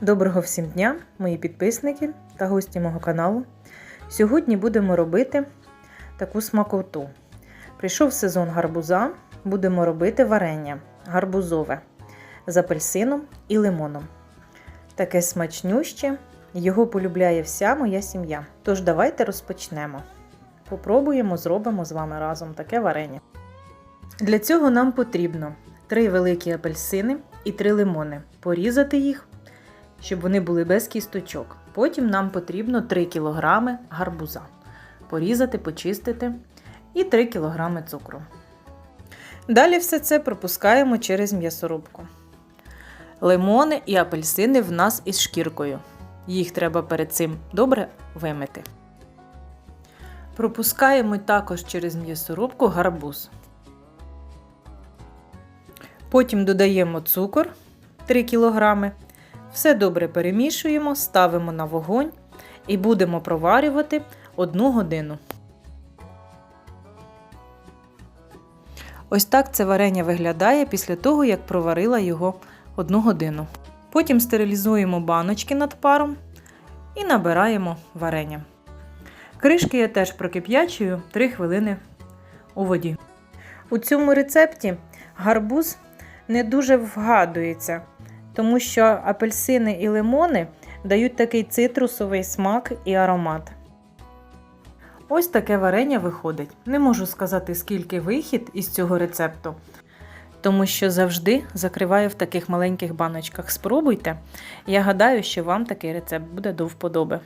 Доброго всім дня, мої підписники та гості мого каналу. Сьогодні будемо робити таку смакоту. Прийшов сезон гарбуза, будемо робити варення гарбузове з апельсином і лимоном. Таке смачнюще, його полюбляє вся моя сім'я. Тож давайте розпочнемо. Попробуємо, зробимо з вами разом таке варення. Для цього нам потрібно 3 великі апельсини і 3 лимони. Порізати їх, щоб вони були без кісточок. Потім нам потрібно 3 кг гарбуза. Порізати, почистити і 3 кг цукру. Далі все це пропускаємо через м'ясорубку. Лимони і апельсини в нас із шкіркою. Їх треба перед цим добре вимити. Пропускаємо також через м'ясорубку гарбуз. Потім додаємо цукор 3 кг. Все добре перемішуємо, ставимо на вогонь і будемо проварювати 1 годину. Ось так це варення виглядає після того, як проварила його 1 годину. Потім стерилізуємо баночки над паром і набираємо варення. Кришки я теж прокип'ячую 3 хвилини у воді. У цьому рецепті гарбуз не дуже вгадується, тому що апельсини і лимони дають такий цитрусовий смак і аромат. Ось таке варення виходить. Не можу сказати, скільки вихід із цього рецепту, тому що завжди закриваю в таких маленьких баночках. Спробуйте. Я гадаю, що вам такий рецепт буде до вподоби.